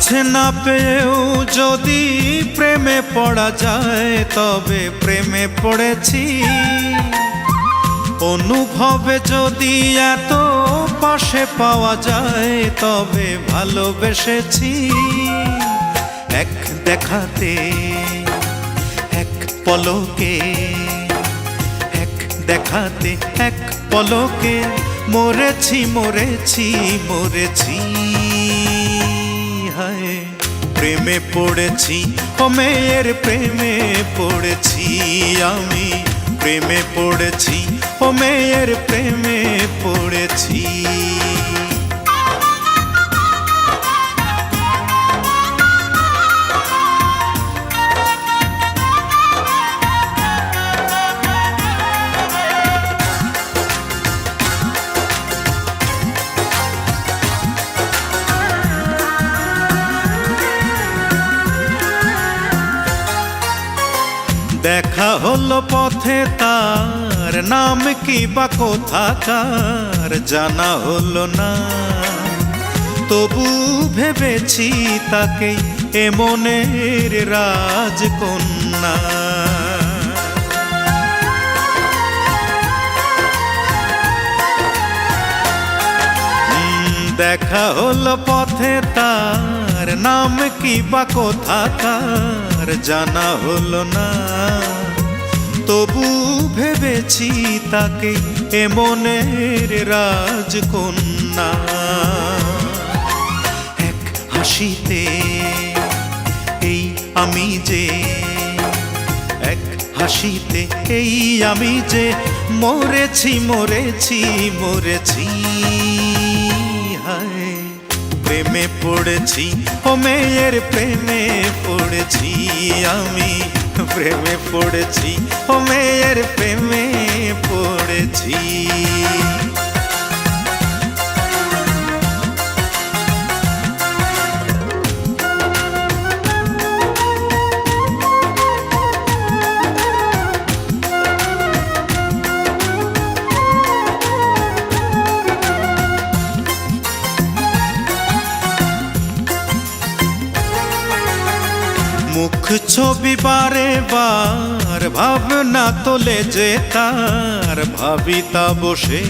কাছে না পেয়েও যদি প্রেমে পড়া যায়, তবে প্রেমে পড়েছি। অনুভবে যদি এত পাশে পাওয়া যায়, তবে ভালোবেসেছি। এক দেখাতে, এক পলকে, এক দেখাতে, এক পলকে। মরেছি মরেছি মরেছি। প্রেমে পড়েছি ও মেয়ের প্রেমে পড়েছি আমি। প্রেমে পড়েছি ও মেয়ের প্রেমে পড়েছি। দেখা হলো পথে তার, নাম কি বা কোথাকার জানা হলো না। তবু ভেবেছি তাকে এ মনের রাজকন্যা। দেখা হলো পথে তার, নাম কি বা কোথাকার জানা হলো না। তবু ভেবেছি তাকে এ মনের রাজকন্যা। এক হাসিতে এই আমি যে, এক হাসিতে এই আমি যে, মরেছি মরেছি মরেছি। প্রেমে পড়েছি, ও মেয়ের প্রেমে পড়েছি আমি। প্রেমে পড়েছি ও মেয়ের প্রেমে পড়েছি। মুখ ছবি বারে বার, ভাবনা তোলে যে তার, ভাবিতা বসে।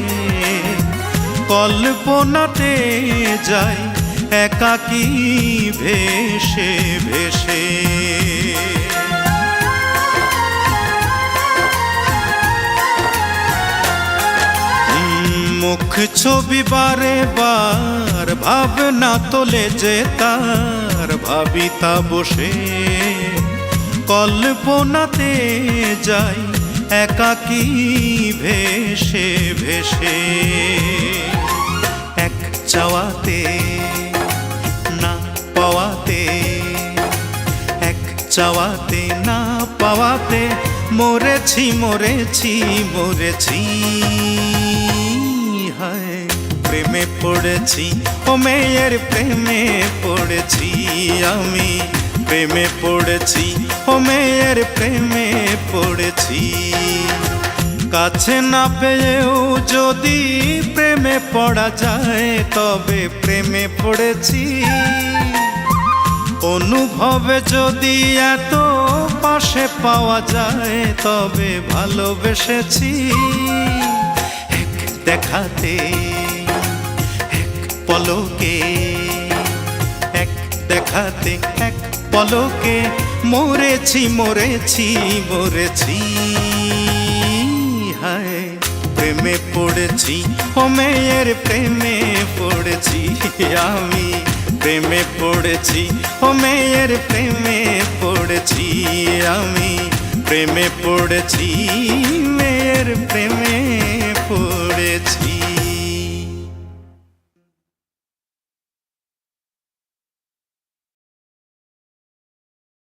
কল্পনাতে যায় একাকী ভেসে ভেসে। মুখ ছবি বারে বার, ভাবনা তোলে যে তার ভাবিতা বসে কল্পনাতে যাই একাকী ভেসে ভেসে। এক চাওয়াতে, না পাওয়াতে, এক চাওয়াতে, না পাওয়াতে মরেছি মরেছি মরেছি। হায় প্রেমে পড়েছি, ও মেয়ের প্রেমে পড়েছি আমি। প্রেমে পড়েছি, ও মেয়ের প্রেমে পড়েছি। কাছে না পেয়েও যদি প্রেমে পড়া যায়, তবে প্রেমে পড়েছি। অনুভবে যদি এত পাশে পাওয়া যায়, তবে ভালোবেসেছি। দেখাতে পলকে, এক দেখাতে এক পলকে, মরেছি মরেছি মরেছি। হায়, প্রেমে পড়েছি, ও মেয়ের প্রেমে পড়েছি আমি। প্রেমে পড়েছি, ও মেয়ের প্রেমে পড়েছি আমি। প্রেমে পড়েছি, মেয়ের প্রেমে